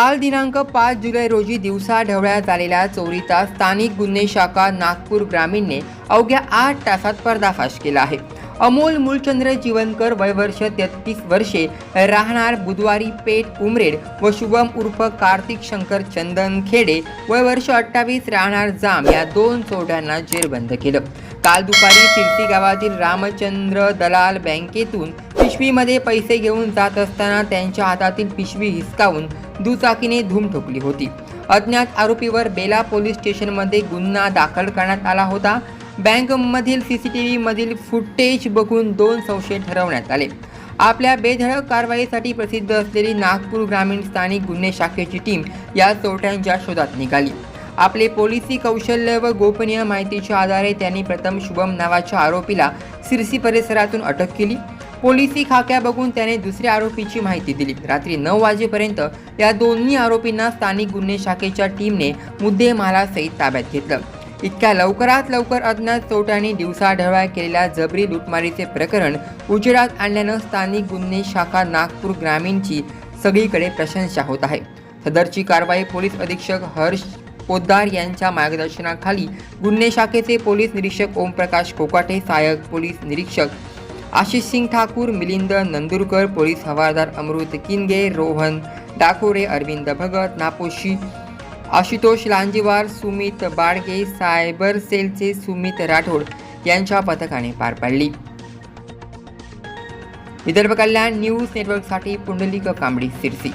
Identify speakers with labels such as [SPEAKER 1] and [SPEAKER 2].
[SPEAKER 1] काल दिनांक पाच जुलै रोजी दिवसा ढवळ्यात झालेल्या चोरीचा स्थानिक गुन्हे शाखा नागपूर ग्रामीणने अवघ्या आठ तासात पर्दाफाश केला आहे. अमोल मूलचंद्र जीवनकर वयवर्ष तेहतीस वर्षे राहणार बुधवारी पेठ उमरेड व शुभम उर्फ कार्तिक शंकर चंदन खेडे वयवर्ष अठ्ठावीस राहणार जाम या दोन चोरट्यांना जेरबंद केलं. काल दुपारी शिरती गावातील रामचंद्र दलाल बँकेतून पिशवीमध्ये पैसे घेऊन जात असताना त्यांच्या हातातील पिशवी हिसकावून दुचाकीने धूम ठोकली होती. अज्ञात आरोपीवर बेला पोलीस स्टेशनमध्ये गुन्हा दाखल करण्यात आला होता. बँकमधील सी सी टी व्हीमधील फुटेज बघून दोन संशय ठरवण्यात आले. आपल्या बेधडक कारवाईसाठी प्रसिद्ध असलेली नागपूर ग्रामीण स्थानिक गुन्हे शाखेची टीम या चोरट्यांच्या शोधात निघाली. आपले पोलिसी कौशल्य व गोपनीय माहितीच्या आधारे त्यांनी प्रथम शुभम नावाच्या आरोपीला सिरसी परिसरातून अटक केली. पोलिसी खाक्या बघून त्याने दुसऱ्या आरोपीची माहिती दिली. रात्री नऊ वाजेपर्यंत या दोन्ही आरोपींना स्थानिक गुन्हे शाखेच्या टीमने मुद्देमालासहित ताब्यात घेतलं. इतक्या लवकरात लवकर अज्ञात चोरट्यांनी दिवसाढवळ्या केलेल्या जबरी लुटमारीचे प्रकरण उजेडात आणल्यानं स्थानिक गुन्हे शाखा नागपूर ग्रामीणची सगळीकडे प्रशंसा होत आहे. सदरची कारवाई पोलीस अधीक्षक हर्ष पोद्दार यांच्या मार्गदर्शनाखाली गुन्हे शाखेचे पोलीस निरीक्षक ओमप्रकाश कोकाटे सहाय्यक पोलीस निरीक्षक आशिष सिंग ठाकूर मिलिंद नंदुरकर पोलीस हवालदार अमृत किनगे रोहन डाकोरे अरविंद भगत नापोशी आशुतोष लांजीवार सुमित बाडगे सायबर सेलचे सुमित राठोड यांच्या पथकाने पार पाडली. विदर्भ कल्याण न्यूज नेटवर्कसाठी पुंडलिक कांबडी सिरसी